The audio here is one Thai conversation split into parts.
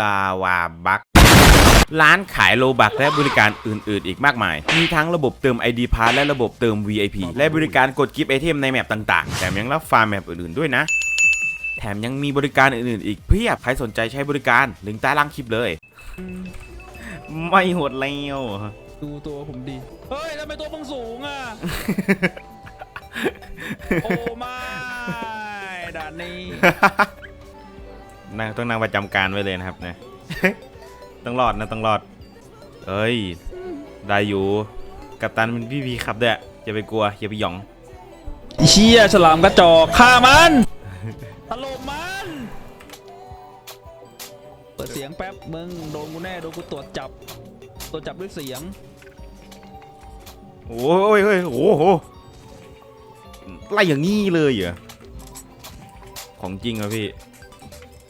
ลาวาบักร้านขายโลบักและบริการอื่น ๆ อีกมากมาย มีทั้งระบบเติม ID p a s s และระบบเติม VIP และบริการกดกิฟต์ไอเทมในแมปต่างๆแถมยังรับฟาร์มแมปอื่น ๆ ด้วยนะ แถมยังมีบริการอื่น ๆ อีกเพียบ ใครสนใจใช้บริการลิงก์ใต้ล่างคลิปเลย ไม่หดแล้วดูตัวผมดี เฮ้ยทำไมตัวมึงสูงอะ โอ้ไม่ด่านนี้ นั่งต้องนั่งประจำการไว้เลยนะครับนะต้องรอดนะต้องรอด เอ้ย ได้อยู่ กัปตันเป็นพี่พีขับด้วยอย่าไปกลัวอย่าไปหยองเชี่ยฉลามกระจอกฆ่ามันถล่มมัน เปิดเสียงแป๊บมึงโดนกูแน่โดนกูตรวจจับตรวจจับด้วยเสียง โอ้ยเฮ้ยโอ้โหไล่อย่างนี้เลยเหรอของจริงเหรอพี่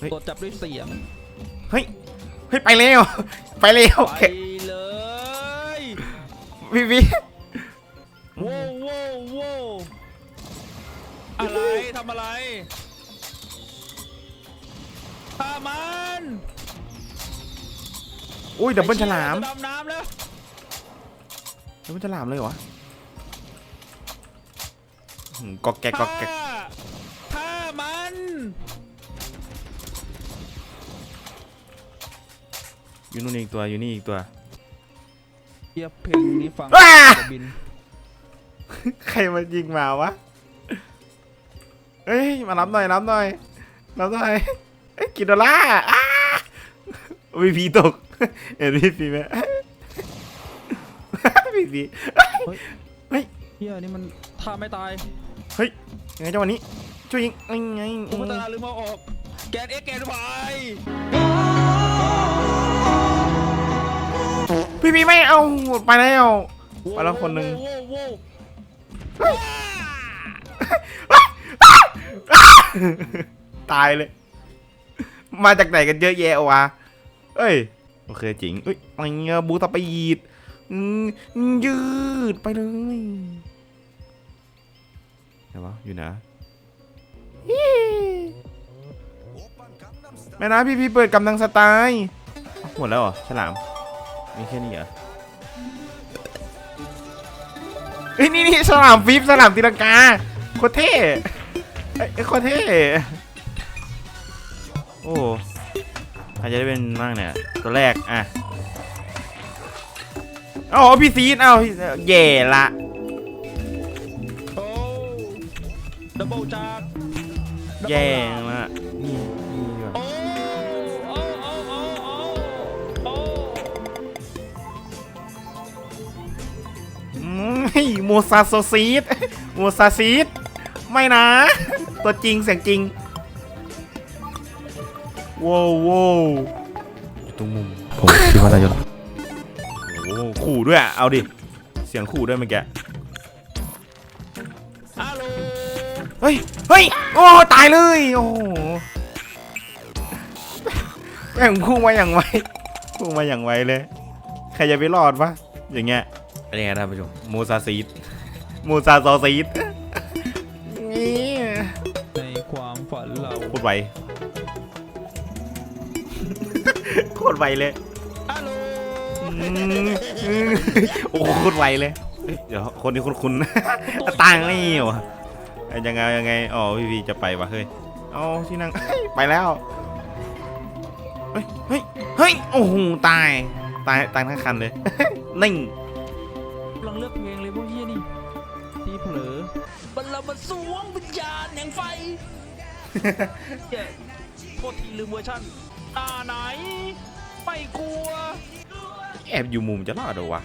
เฮ้ยตรวจจับด้วยเสียงเฮ้ย เฮ้ย ไปแล้วไปแล้วไปแค่เลยพี่พี่โว้วโว้วโว้วอะไรทำอะไรฆ่ามันอุ้ยดับเบิลฉลามไอ้เชี่ยจะดำน้ำแล้วดับเบิลฉลามเลยเหรอหืมกอกแกกกอกแกกฆ่าฆ่า อยู่นู่นอีกตัวอยู่นี่อีกตัวเยียบเพลงนี้ฟังว้า จะบินใครมายิงมาวะเฮ้ย มารับหน่อยรับหน่อยรับหน่อยเอ้ยกินดอลล่าร์อ้าวีพีตก เห็นวีพีไหมวีพีเฮียนี่มันท่าไม่ตายเฮ้ยยังไงจังหวะนี้ช่วยยิงยังไงกูพัฒนาลืมเอาออก แกนเอ็กแกนไฟ พี่พีไม่เอาไปแล้วไปแล้วคนหนึ่งตายเลย มาจากไหนกันเยอะแยะวะเอ้ยโอเคจริงเอ้ยอะไรเงี้ยบูตะไปยีดอืมยืดไปเลยไหนวะอยู่นอี้แม่นะพี่พี่เปิดกำลังสไตล์หมดแล้วเหรอฉลาม มีแค่นี้เหรอเฮ้ยนี่นี่ฉลามฟิปฉลามตีลังกาโคตรเท่เอ้ยเอ้ยโคตรเท่โอ้ใครจะได้เป็นบ้างเนี่ยตัวแรกอะอ๋อพี่ซีดเอ้าพี่แย่ละโอ้ดับเบิลจากแย่ละ ยโมซาโซซีดโมซาซีดไม่นะ ตัวจริงเสียงจริงว้าวว้าวอยู่ตรงมุมผมคิดว่าน่าจะโอ้โหขู่ด้วยอะเอาดิ เสียงขู่ด้วยเมื่อกี้ฮัลโหลเฮ้ย เฮ้ย โอ้ ตายเลย โอ้โหแม่งพุ่งมาอย่างไวพุ่งมาอย่างไวเลย ใครจะไปรอดวะ อย่างเงี้ย เป็นยังไงท่านผู้ชมโมซาซีดโมซาซอซีดนี่ในความฝันเราโคตรไวโคตรไวเลยฮัลโหลอืมอืมโอ้โหโคตรไวเลยเฮ้ยเดี๋ยวคนนี้คุณคุณตังนี่วะยังไงยังไงอ๋อพี่พีจะไปวะเฮ้ยเอาที่นั่งไปแล้วเฮ้ยเฮ้ยเฮ้ยโอ้โหตายตายตายทั้งคันเลยนิ่งกำลังเลือกเพลงเลยพวกเฮียนี่ที่เผลอบัลลบันสวงวิญญาณแห่งไฟเหี้ยโทษทีลืมเวอร์ชันตาไหน ไม่กลัว แอบอยู่มุมจะรอดเหรอวะ